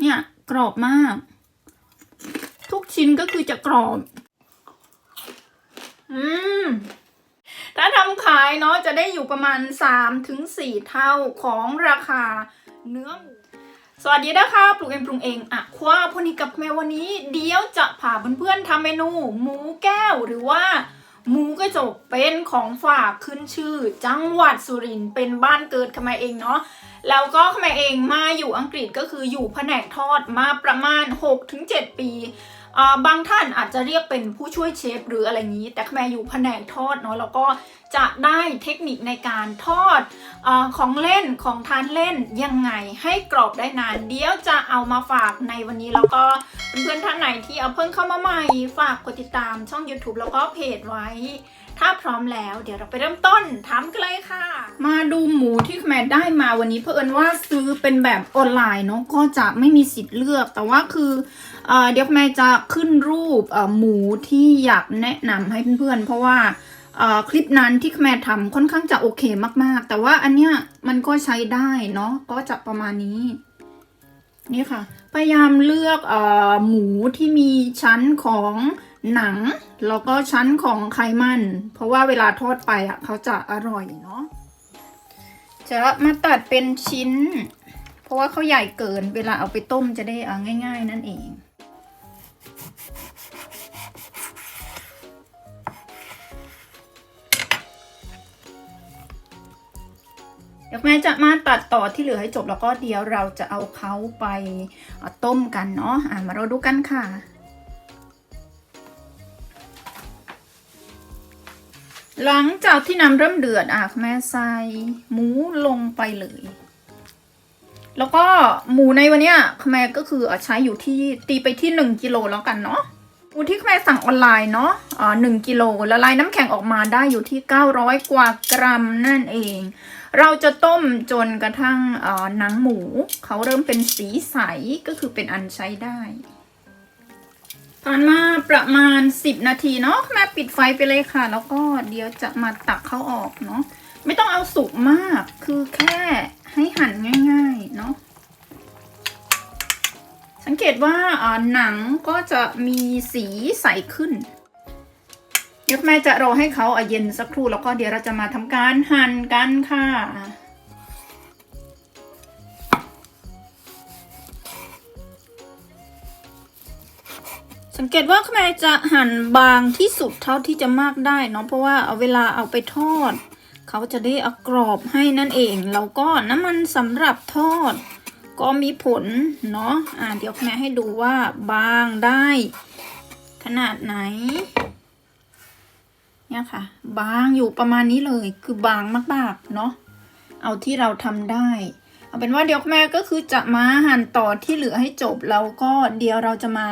เนี่ย กรอบมาก ทุกชิ้นก็คือจะกรอบ อืม ถ้าทำขายเนาะจะได้อยู่ประมาณ 3-4ถึงเท่าของราคาเนื้อหมูสวัสดีนะคะปลูกเองปรุงเองอะคว้าพนิกับแมววันนี้ เดี๋ยวจะพาเพื่อนๆทำเมนู หมูแก้วหรือว่า มูกระจกเป็นของฝากขึ้นชื่อ จังหวัดสุรินทร์เป็นบ้านเกิดขมาเองเนาะแล้วก็ขมาเองมาอยู่อังกฤษก็คืออยู่แผนกทอดมาประมาณ 6-7 ปี บางท่านอาจจะเรียกเป็นผู้ช่วยเชฟหรืออะไรนี้ แต่แม่อยู่แผนกทอดเนาะแล้วก็จะได้เทคนิคในการทอดอของเล่นของทานเล่นยังไงให้กรอบได้นาน เดี๋ยวจะเอามาฝากในวันนี้แล้วก็เพื่อนท่านไหนที่เอาเพิ่งเข้ามาใหม่ ฝากกดติดตามช่อง YouTube แล้วก็เพจไว้ ถ้าพร้อมแล้วเดี๋ยวเราไปเริ่มต้นทำกันเลยค่ะ มาดูหมูที่แม่ได้มาวันนี้เพื่อนว่าซื้อเป็นแบบออนไลน์เนาะก็จะไม่มีสิทธิ์เลือก แต่ว่าคือเอเดี๋ยวแม่จะขึ้นรูปหมูที่อยากแนะนำให้เพื่อนๆเพราะว่าคลิปนั้นที่แม่ทำค่อนข้างจะโอเคมากๆ แต่ว่าอันเนี้ยมันก็ใช้ได้เนาะก็จะประมาณนี้นี่ค่ะ พยายามเลือกอหมูที่มีชั้นของ หนัง แล้วก็ชั้นของไขมัน เพราะว่าเวลาทอดไปอะเขาจะอร่อยเนาะจะมาตัดเป็นชิ้น เพราะว่าเขาใหญ่เกิน เวลาเอาไปต้มจะได้เอาง่าย ๆ นั่นเองเดี๋ยวแม่จะมาตัดต่อที่เหลือให้จบแล้วก็เดี๋ยวเราจะเอาเขาไปต้มกันเนาะะมาเราดูกันค่ะ หลังจากที่น้ำเริ่มเดือดอะแม่ใส่หมูลงไปเลย แล้วก็หมูในวันเนี้ยแม่ก็คือใช้อยู่ที่ตีไปที่หนึ่งกิโลแล้วกันเนาะหมูที่แม่สั่งออนไลน์เนาะอ่าหนึ่งกิโลละลายน้ำแข็งออกมาได้อยู่ที่เก้าร้อยกว่ากรัมนั่นเอง เราจะต้มจนกระทั่งอ่อหนังหมูเขาเริ่มเป็นสีใสก็คือเป็นอันใช้ได้ ผ่านมาประมาณ 10 นาทีเนาะแม่ปิดไฟไปเลยค่ะ แล้วก็เดี๋ยวจะมาตักเขาออกเนาะไม่ต้องเอาสุกมากคือแค่ให้หั่นง่าย ๆ เนาะสังเกตว่าอ่อหนังก็จะมีสีใสขึ้นเดี๋ยวแม่จะรอให้เขาเย็นสักครู่แล้วก็เดี๋ยวเราจะมาทำการหั่นกันค่ะ เกตว่าแม่จะหั่นบางที่สุดเท่าที่จะมากได้เนาะเพราะว่าเอาเวลาเอาไปทอด เขาจะได้เอากรอบให้นั่นเองแล้วก็น้ำมันสำหรับทอด ก็มีผลเนาะอ่าเดี๋ยวแม่ให้ดูว่าบางได้ ขนาดไหนเนี่ยค่ะ บางอยู่ประมาณนี้เลยคือบางมากๆเนาะเอาที่เราทำได้ เอาเป็นว่าเดี๋ยวแม่ก็คือจะมาหั่นต่อที่เหลือให้จบแล้วก็เดี๋ยวเราจะมา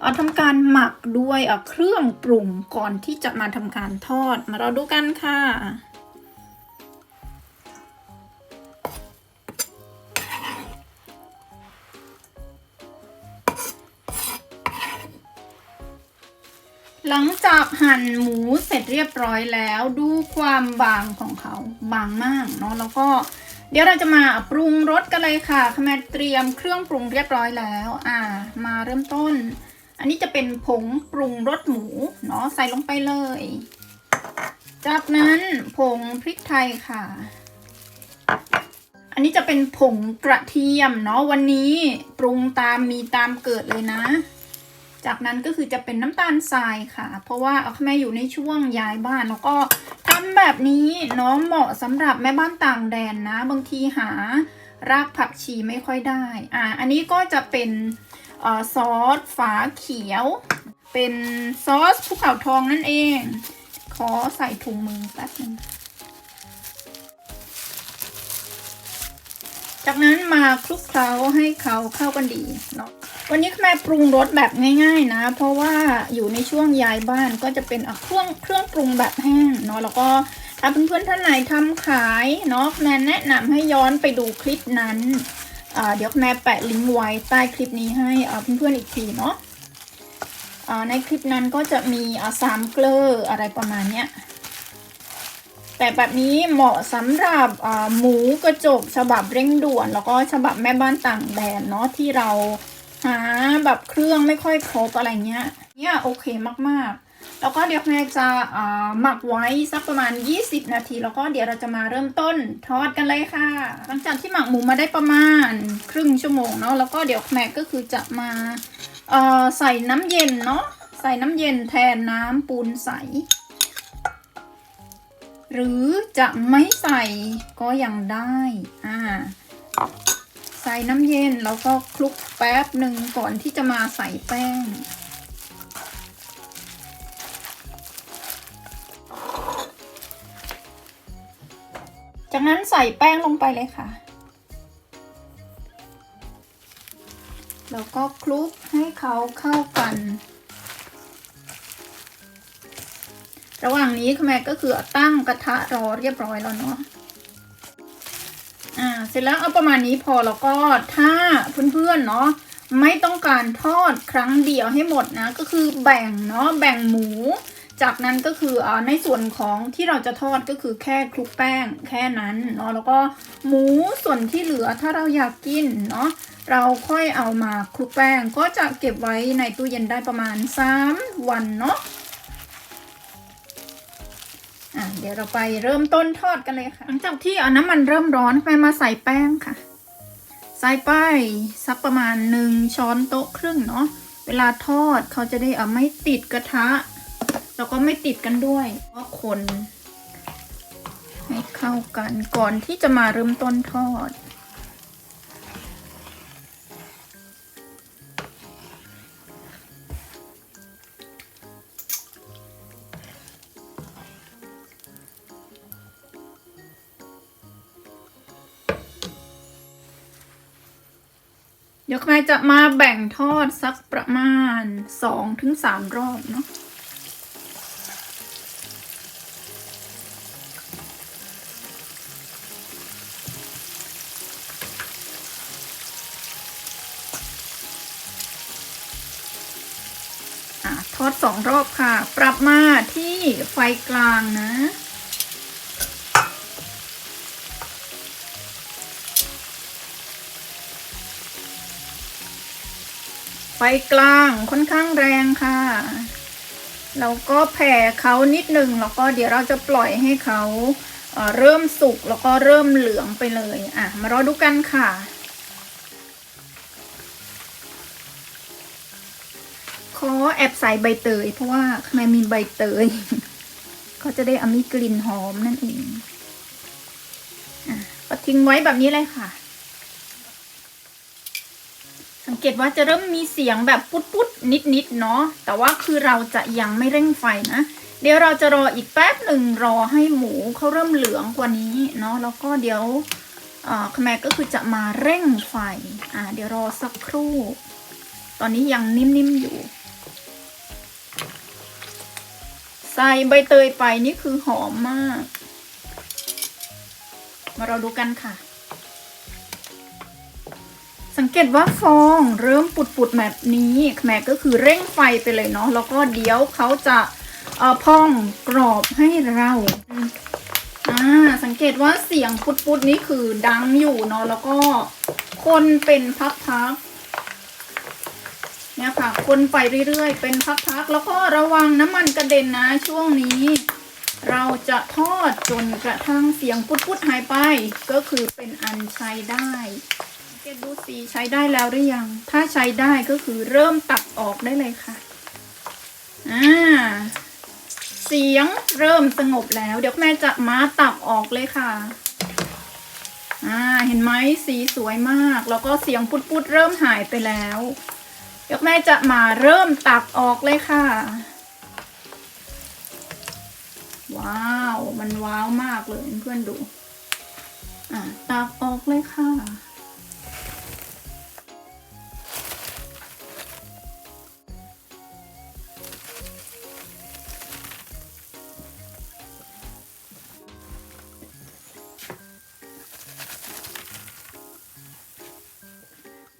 เอาทำการหมักด้วยเอ่อเครื่องปรุงก่อนที่จะมาทำการทอด มาเราดูกันค่ะหลังจากหั่นหมูเสร็จเรียบร้อยแล้ว ดูความบางของเขาบางมากเนาะแล้วก็ เดี๋ยวเราจะมาปรุงรสกันเลยค่ะขแมเตรียมเครื่องปรุงเรียบร้อยแล้ว อ่า มาเริ่มต้น อันนี้จะเป็นผงปรุงรสหมูเนาะใส่ลงไปเลย จากนั้นผงพริกไทยค่ะ อันนี้จะเป็นผงกระเทียมเนาะวันนี้ปรุงตามมีตามเกิดเลยนะ จากนั้นก็คือจะเป็นน้ำตาลทรายค่ะ เพราะว่าเอาแม่อยู่ในช่วงย้ายบ้านแล้วก็ ทำแบบนี้เนาะเหมาะสำหรับแม่บ้านต่างแดนนะ บางทีหารากผักชีไม่ค่อยได้ อ่า อันนี้ก็จะเป็นอซอสฝาเขียว เป็นซอสภูเขาทองนั่นเอง ขอใส่ถุงมือแป๊บนึง จากนั้นมาคลุกเคล้าให้เขาเข้ากันดีเนาะวันนี้แม่ปรุงรสแบบง่าย ๆนะ เพราะว่าอยู่ในช่วงย้ายบ้านก็จะเป็นเครื่องเครื่องปรุงแบบแห้งเนาะแล้วก็ถ้าเพื่อนๆท่านไหนทำขายเนาะแม่แนะนำให้ย้อนไปดูคลิปนั้นเดี๋ยวแม่แปะลิงก์ไว้ใต้คลิปนี้ให้เพื่อนๆอีกทีเนาะในคลิปนั้นก็จะมีสามเกลออะไรประมาณเนี้ย แต่แบบนี้เหมาะสำหรับหมูกระจกฉบับเร่งด่วน แล้วก็ฉบับแม่บ้านต่างแดนเนาะที่เราหาแบบเครื่องไม่ค่อยครบอะไรเงี้ยเนี่ยโอเคมากๆ แล้วก็เดี๋ยวแม่จะหมักไว้สักประมาณ 20 นาที แล้วก็เดี๋ยวเราจะมาเริ่มต้นทอดกันเลยค่ะ หลังจากที่หมักหมูมาได้ประมาณครึ่งชั่วโมงเนาะแล้วก็เดี๋ยวแม่ก็คือจะมาใส่น้ำเย็นเนาะใส่น้ำเย็นแทนน้ำปูนใส หรือจะไม่ใส่ก็ยังได้อ่าใส่น้ำเย็นแล้วก็คลุกแป๊บหนึ่งก่อนที่จะมาใส่แป้ง จากนั้นใส่แป้งลงไปเลยค่ะ แล้วก็คลุกให้เขาเข้ากัน ระหว่างนี้คุณแม่ก็คือตั้งกระทะรอเรียบร้อยแล้วเนาะอ่าเสร็จแล้วเอาประมาณนี้พอแล้วก็ถ้าเพื่อนๆเนาะไม่ต้องการทอดครั้งเดียวให้หมดนะก็คือแบ่งเนาะแบ่งหมู จากนั้นก็คืออ่าในส่วนของที่เราจะทอดก็คือแค่คลุกแป้งแค่นั้นเนาะแล้วก็หมูส่วนที่เหลือถ้าเราอยากกินเนาะเราค่อยเอามาคลุกแป้งก็จะเก็บไว้ในตู้เย็นได้ประมาณ 3 วันเนาะ อะเดี๋ยวเราไปเริ่มต้นทอดกันเลยค่ะ หลังจากที่เอาน้ำมันเริ่มร้อนไปมาใส่แป้งค่ะ ใส่ไปสักประมาณหนึ่งช้อนโต๊ะครึ่งเนาะเวลาทอดเขาจะได้เอาไม่ติดกระทะ แล้วก็ไม่ติดกันด้วยก็คนให้เข้ากันก่อนที่จะมาเริ่มต้นทอด เดี๋ยวแม่จะมาแบ่งทอดสักประมาณสองถึงสามรอบเนาะอะทอดสองรอบค่ะ ปรับมาที่ไฟกลางนะ ไฟกลางค่อนข้างแรงค่ะแล้วก็แผ่เขานิดหนึ่งแล้วก็เดี๋ยวเราจะปล่อยให้เขาเเริ่มสุกแล้วก็เริ่มเหลืองไปเลยอะมารอดูกันค่ะขอแอบใส่ใบเตย เพราะว่าข้างในมีใบเตยเขาจะได้อามีกลิ่นหอมนั่นเองอะก็ทิ้งไว้แบบนี้เลยค่ะ สังเก ตว่าจะเริ่มมีเสียงแบบปุ๊ดปุ๊ดนิดนิดๆเนาะแต่ว่าคือเราจะยังไม่เร่งไฟนะ เดี๋ยวเราจะรออีกแป๊บหนึ่งรอให้หมูเขาเริ่มเหลืองกว่านี้เนาะแล้วก็เดี๋ยวขแมก็คือจะมาเร่งไฟอ่าเดี๋ยวรอสักครู่ ตอนนี้ยังนิ่มๆอยู่ ใส่ใบเตยไปนี่คือหอมมาก มาเราดูกันค่ะ สังเกตว่าฟองเริ่มปุดๆแบบนี้แม่ก็คือเร่งไฟไปเลยเนาะแล้วก็เดี๋ยวเขาจะเอ่อพองกรอบให้เราอ่าสังเกตว่าเสียงปุดๆนี้คือดังอยู่เนาะแล้วก็คนเป็นพักๆเนี่ยค่ะ คนไปเรื่อยๆ เป็นพักๆแล้วก็ระวังน้ำมันกระเด็นนะช่วงนี้ เราจะทอดจนกระทั่งเสียงปุดๆหายไป ก็คือเป็นอันใช้ได้ เกตดูสีใช้ได้แล้วหรือยัง ถ้าใช้ได้ก็คือเริ่มตักออกได้เลยค่ะ อ่า เสียงเริ่มสงบแล้ว เดี๋ยวแม่จะมาตักออกเลยค่ะ อ่า เห็นไหมสีสวยมาก แล้วก็เสียงปุดๆเริ่มหายไปแล้ว เดี๋ยวแม่จะมาเริ่มตักออกเลยค่ะ ว้าว มันว้าวมากเลยเพื่อนๆดู อ่าตักออกเลยค่ะ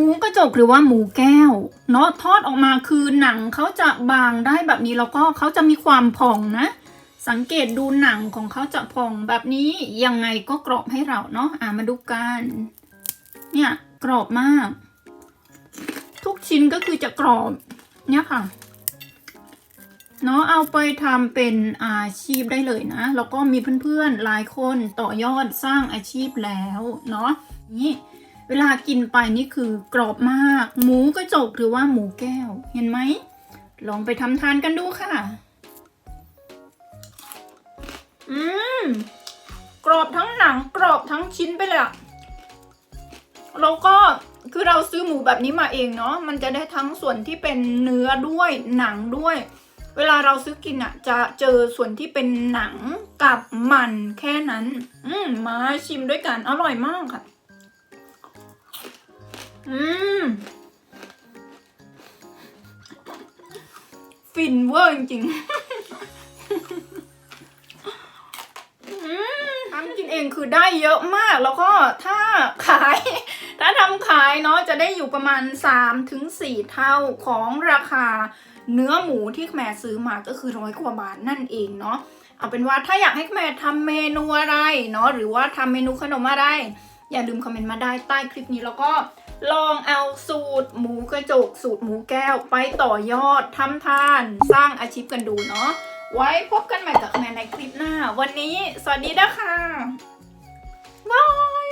หมูกระจกหรือว่าหมูแก้ว เนาะทอดออกมาคือหนังเขาจะบางได้แบบนี้แล้วก็เขาจะมีความผ่องนะ สังเกตดูหนังของเขาจะพองแบบนี้ยังไงก็กรอบให้เราเนาะอะมาดูกันเนี่ยกรอบมาก ทุกชิ้นก็คือจะกรอบเนี่ยค่ะเนาะเอาไปทำเป็นอาชีพได้เลยนะ แล้วก็มีเพื่อนๆหลายคนต่อยอดสร้างอาชีพแล้วเนาะนี่ เวลากินไปนี่คือกรอบมาก หมูกระจกหรือว่าหมูแก้ว เห็นไหม ลองไปทำทานกันดูค่ะ อืม กรอบทั้งหนังกรอบทั้งชิ้นไปเลยอะแล้วก็คือเราซื้อหมูแบบนี้มาเองเนาะ มันจะได้ทั้งส่วนที่เป็นเนื้อด้วยหนังด้วย เวลาเราซื้อกินอะจะเจอส่วนที่เป็นหนังกับมันแค่นั้น อืม มาชิมด้วยกัน อร่อยมากค่ะ อืมฟินเวอร์จริงๆทำกินเองคือได้เยอะมากแล้วก็ถ้าขาย ถ้าทำขายเนาะจะได้อยู่ประมาณ3ถึง4เท่าของราคาเนื้อหมูที่แม่ซื้อมาก็คือร้อยกว่าบาทนั่นเองเนาะเอาเป็นว่าถ้าอยากให้แม่ทำเมนูอะไรเนาะหรือว่าทำเมนูขนมอะไร อย่าลืมคอมเมนต์มาได้ใต้คลิปนี้แล้วก็ ลองเอาสูตรหมูกระจกสูตรหมูแก้วไปต่อยอดทำทาน สร้างอาชีพกันดูเนาะไว้พบกันใหม่กับแม่ในคลิปหน้า วันนี้ สวัสดีนะคะบาย